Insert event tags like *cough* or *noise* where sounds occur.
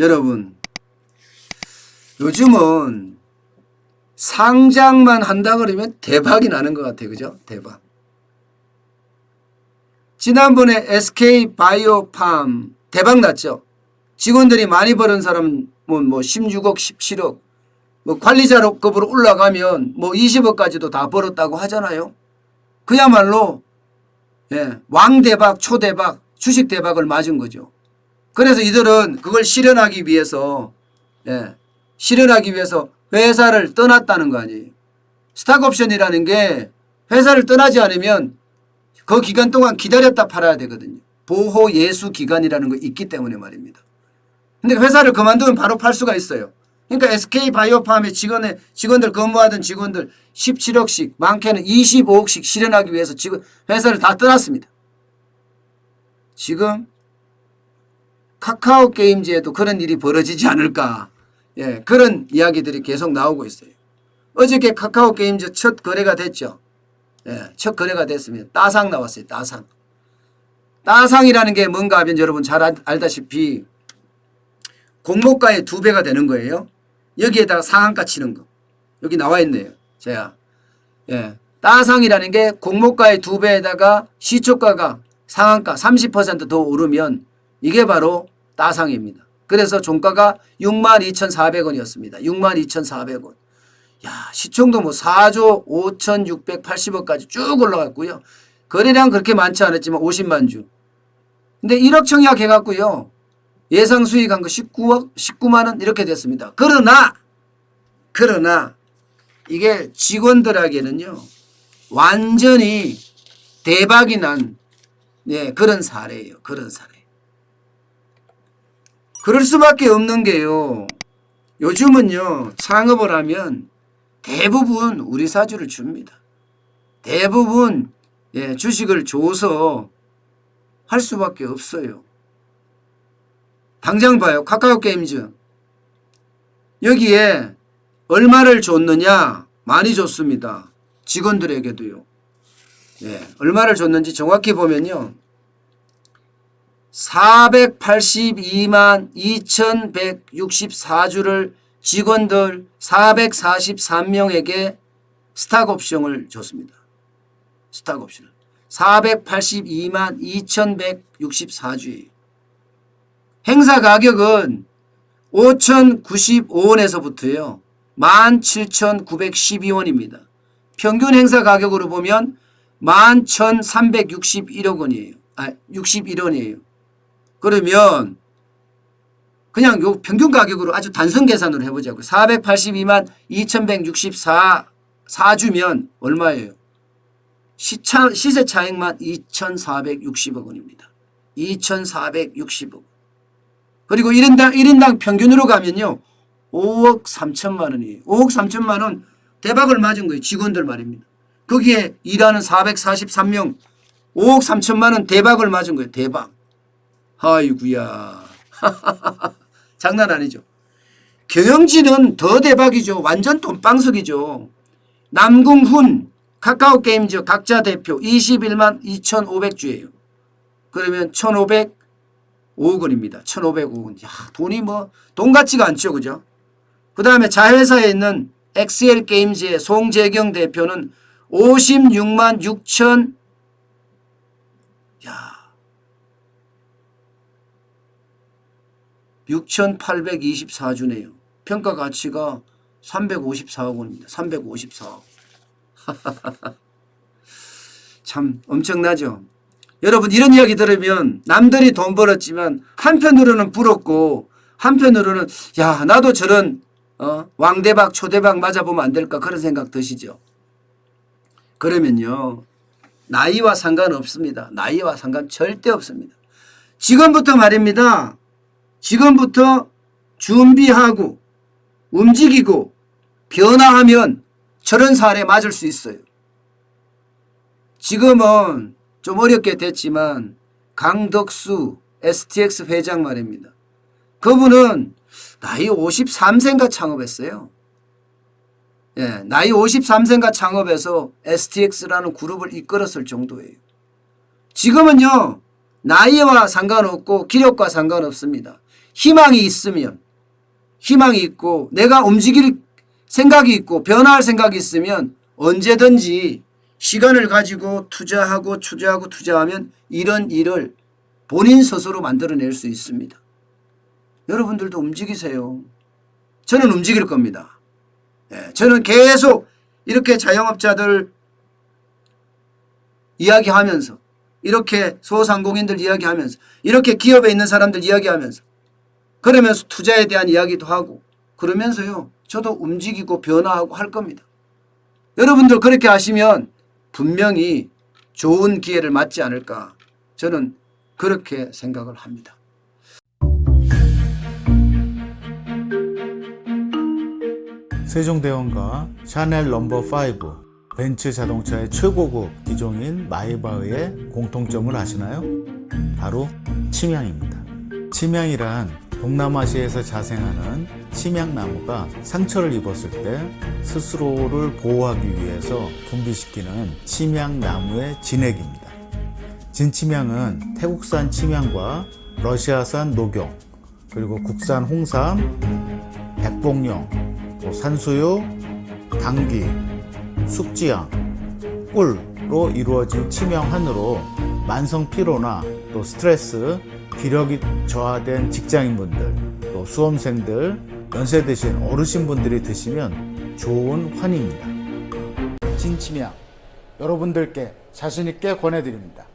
여러분, 요즘은 상장만 한다 그러면 대박이 나는 것 같아요. 그죠? 대박. 지난번에 SK 바이오팜 대박 났죠? 직원들이 많이 버는 사람은 뭐 16억, 17억, 뭐 관리자급으로 올라가면 뭐 20억까지도 다 벌었다고 하잖아요. 그야말로 예, 왕대박, 초대박, 주식 대박을 맞은 거죠. 그래서 이들은 그걸 실현하기 위해서 예, 실현하기 위해서 회사를 떠났다는 거 아니에요. 스탁옵션이라는 게 회사를 떠나지 않으면 그 기간 동안 기다렸다 팔아야 되거든요. 보호 예수 기간이라는 거 있기 때문에 말입니다. 근데 회사를 그만두면 바로 팔 수가 있어요. 그러니까 SK 바이오팜의 직원의 직원들 근무하던 직원들 17억씩 많게는 25억씩 실현하기 위해서 지금 회사를 다 떠났습니다. 지금 카카오 게임즈에도 그런 일이 벌어지지 않을까. 예, 그런 이야기들이 계속 나오고 있어요. 어저께 카카오 게임즈 첫 거래가 됐죠. 예, 첫 거래가 됐습니다. 따상 나왔어요. 따상. 따상이라는 게 뭔가 하면 여러분 잘 알- 알다시피 공모가의 두 배가 되는 거예요. 여기에다가 상한가 치는 거. 여기 나와 있네요. 제가. 예. 따상이라는 게 공모가의 두 배에다가 시초가가 상한가 30%더 오르면 이게 바로 따상입니다. 그래서 종가가 62,400원이었습니다. 62,400원. 야, 시총도 뭐 4조 5,680억까지 쭉 올라갔고요. 거래량 그렇게 많지 않았지만 50만 주. 근데 1억 청약 해갖고요. 예상 수익한 거 19억, 19만 원 이렇게 됐습니다. 그러나, 그러나 이게 직원들에게는요, 완전히 대박이 난, 네, 그런 사례예요. 그런 사례. 그럴 수밖에 없는 게요. 요즘은요, 창업을 하면 대부분 우리 사주를 줍니다. 대부분 예, 주식을 줘서 할 수밖에 없어요. 당장 봐요. 카카오 게임즈. 여기에 얼마를 줬느냐? 많이 줬습니다. 직원들에게도요. 예, 얼마를 줬는지 정확히 보면요. 482만 2164주를 직원들 443명에게 스탁 옵션을 줬습니다. 스탁 옵션을. 482만 2164주예요. 행사 가격은 5,095원에서부터요. 17,912원입니다. 평균 행사 가격으로 보면 11,361억 원이에요. 아, 61원이에요. 그러면 그냥 요 평균 가격으로 아주 단순 계산으로 해보자고요. 482만 2,164 4주면 얼마예요? 시차, 시세 차익만 2,460억 원입니다. 2,460억. 그리고 1인당, 1인당 평균으로 가면요. 5억 3천만 원이에요. 5억 3천만 원 대박을 맞은 거예요. 직원들 말입니다. 거기에 일하는 443명 5억 3천만 원 대박을 맞은 거예요. 대박. 아이구야. *laughs* 장난 아니죠. 경영진은 더 대박이죠. 완전 돈방석이죠. 남궁훈 카카오 게임즈 각자 대표 21만 2,500주예요. 그러면 1,505억 원입니다. 1,505억 원. 야, 돈이 뭐 돈 같지가 않죠. 그죠? 그 다음에 자회사에 있는 XL 게임즈의 송재경 대표는 56만 6천 야 6,824주네요. 평가 가치가 354억 원입니다. 354억. *laughs* 참 엄청나죠. 여러분 이런 이야기 들으면 남들이 돈 벌었지만 한편으로는 부럽고 한편으로는 야 나도 저런 어, 왕대박 초대박 맞아보면 안 될까 그런 생각 드시죠. 그러면요 나이와 상관없습니다. 나이와 상관 절대 없습니다. 지금부터 말입니다. 지금부터 준비하고 움직이고 변화하면 저런 사례 맞을 수 있어요. 지금은 좀 어렵게 됐지만 강덕수 STX 회장 말입니다. 그분은 나이 53세인가 창업했어요. 예, 나이 53세인가 창업해서 STX라는 그룹을 이끌었을 정도예요. 지금은요, 나이와 상관없고 기력과 상관없습니다. 희망이 있으면 희망이 있고 내가 움직일 생각이 있고 변화할 생각이 있으면 언제든지 시간을 가지고 투자하고 투자하고 투자하면 이런 일을 본인 스스로 만들어낼 수 있습니다. 여러분들도 움직이세요. 저는 움직일 겁니다. 예, 저는 계속 이렇게 자영업자들 이야기하면서 이렇게 소상공인들 이야기하면서 이렇게 기업에 있는 사람들 이야기하면서 그러면서 투자에 대한 이야기도 하고 그러면서요 저도 움직이고 변화하고 할 겁니다. 여러분들 그렇게 하시면 분명히 좋은 기회를 맞지 않을까 저는 그렇게 생각을 합니다. 세종대왕과 샤넬 넘버 5 벤츠 자동차의 최고급 기종인 마이바흐의 공통점을 아시나요? 바로 침향입니다. 침향이란 동남아시아에서 자생하는 침향나무가 상처를 입었을 때 스스로를 보호하기 위해서 분비시키는 침향나무의 진액입니다. 진침향은 태국산 침향과 러시아산 녹용, 그리고 국산 홍삼, 백봉령, 또 산수유, 당귀, 숙지향, 꿀로 이루어진 치명한으로 만성 피로나 또 스트레스, 기력이 저하된 직장인분들, 또 수험생들, 연세 드신 어르신분들이 드시면 좋은 환입니다. 진치명 여러분들께 자신있게 권해드립니다.